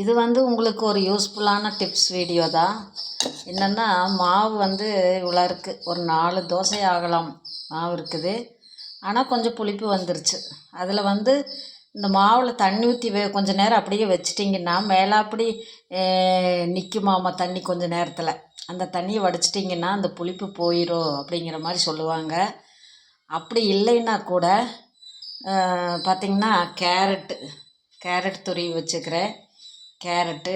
இது வந்து உங்களுக்கு ஒரு யூஸ்ஃபுல்லான டிப்ஸ் வீடியோ தான் என்னென்னா மாவு வந்து இவ்வளோ இருக்குது ஒரு நாலு தோசை ஆகலாம். மாவு இருக்குது. ஆனால் கொஞ்சம் புளிப்பு வந்துருச்சு. அதில் வந்து இந்த மாவில் தண்ணி ஊற்றி வே கொஞ்சம் நேரம் அப்படியே வச்சிட்டிங்கன்னா மேலே அப்படி நிற்குமாமா தண்ணி கொஞ்சம் நேரத்தில்? அந்த தண்ணியை வடிச்சிட்டிங்கன்னா அந்த புளிப்பு போயிடும் அப்படிங்கிற மாதிரி சொல்லுவாங்க. அப்படி இல்லைன்னா கூட பார்த்திங்கன்னா கேரட்டு கேரட் துருவி வச்சுக்கிறேன். கேரட்டு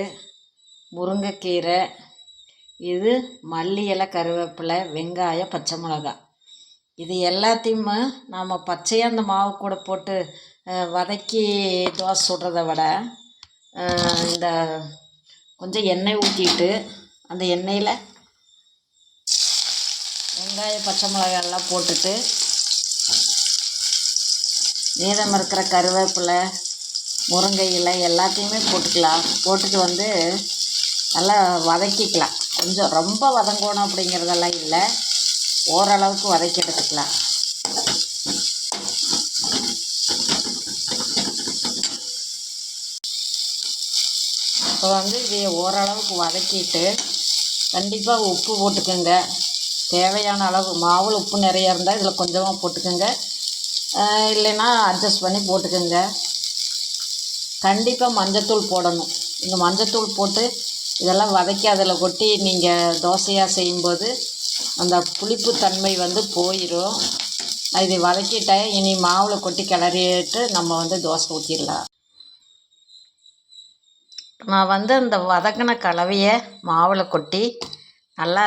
முருங்கைக்கீரை இது மல்லி இலை கருவேப்பிலை வெங்காயம் பச்சை மிளகா. இது எல்லாத்தையுமே நாம் பச்சையாக அந்த மாவு கூட போட்டு வதக்கி தோசை சுடுறத விட இந்த கொஞ்சம் எண்ணெய் ஊற்றிட்டு அந்த எண்ணெயில் வெங்காயம் பச்சை மிளகாயெல்லாம் போட்டுட்டு மீதம் இருக்கிற கருவேப்பிலை முருங்கை இலை எல்லாத்தையுமே போட்டுக்கலாம். போட்டுட்டு வந்து நல்லா வதக்கிக்கலாம். கொஞ்சம் ரொம்ப வதங்கணும் அப்படிங்கிறதெல்லாம் இல்லை. ஓரளவுக்கு வதக்கி எடுத்துக்கலாம் இப்போ வந்து இதை ஓரளவுக்கு வதக்கிட்டு கண்டிப்பாக உப்பு போட்டுக்கோங்க. தேவையான அளவு மாவில் உப்பு நிறையா இருந்தால் இதில் கொஞ்சமாக போட்டுக்கோங்க. இல்லைன்னா அட்ஜஸ்ட் பண்ணி போட்டுக்கோங்க. கண்டிப்பாக மஞ்சத்தூள் போடணும். இந்த மஞ்சத்தூள் போட்டு இதெல்லாம் வதக்கி அதில் கொட்டி நீங்கள் தோசையாக செய்யும்போது அந்த புளிப்பு தன்மை வந்து போயிடும் இதை வதக்கிட்டேன். இனி மாவில் கொட்டி கிளறிட்டு நம்ம வந்து தோசை ஊற்றிடலாம் நான் வந்து அந்த வதக்கின கலவையை மாவில் கொட்டி நல்லா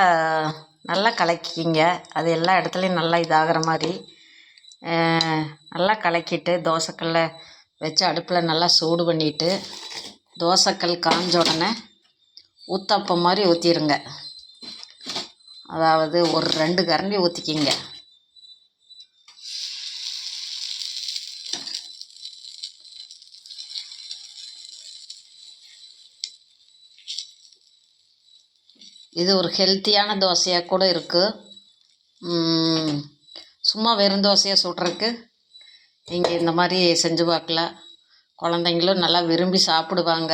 நல்லா கலக்கிக்கிங்க. அது எல்லா இடத்துலையும் நல்லா இதாகிற மாதிரி. நல்லா கலக்கிட்டு தோசைக்கல்ல வச்சு அடுப்பில் நல்லா சூடு பண்ணிவிட்டு தோசைக்கல் காஞ்ச உடனே ஊத்தப்பம் மாதிரி ஊற்றிருங்க அதாவது ஒரு ரெண்டு கரண்டி ஊற்றிக்கிங்க இது ஒரு ஹெல்த்தியான தோசையாக கூட இருக்குது சும்மா வெறும் தோசையாக சுடுறதுக்கு நீங்கள் இந்த மாதிரி செஞ்சு பார்க்கலாம் குழந்தைங்களும் நல்லா விரும்பி சாப்பிடுவாங்க.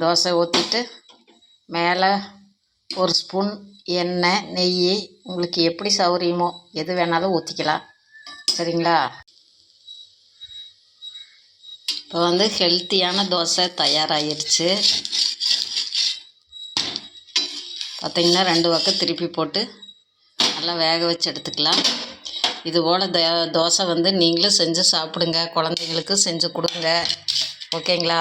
தோசை ஊற்றிட்டு மேலே ஒரு ஸ்பூன் எண்ணெய் நெய். உங்களுக்கு எப்படி சௌகரியமோ எது வேணாலும் ஊற்றிக்கலாம் சரிங்களா? இப்போ வந்து ஹெல்த்தியான தோசை தயாராகிருச்சு. பார்த்திங்கன்னா ரெண்டு பக்கம் திருப்பி போட்டு நல்லா வேக வச்சு எடுத்துக்கலாம். இது போல் த தோசை வந்து நீங்களும் செஞ்சு சாப்பிடுங்க குழந்தைங்களுக்கு செஞ்சு கொடுங்க. ஓகேங்களா?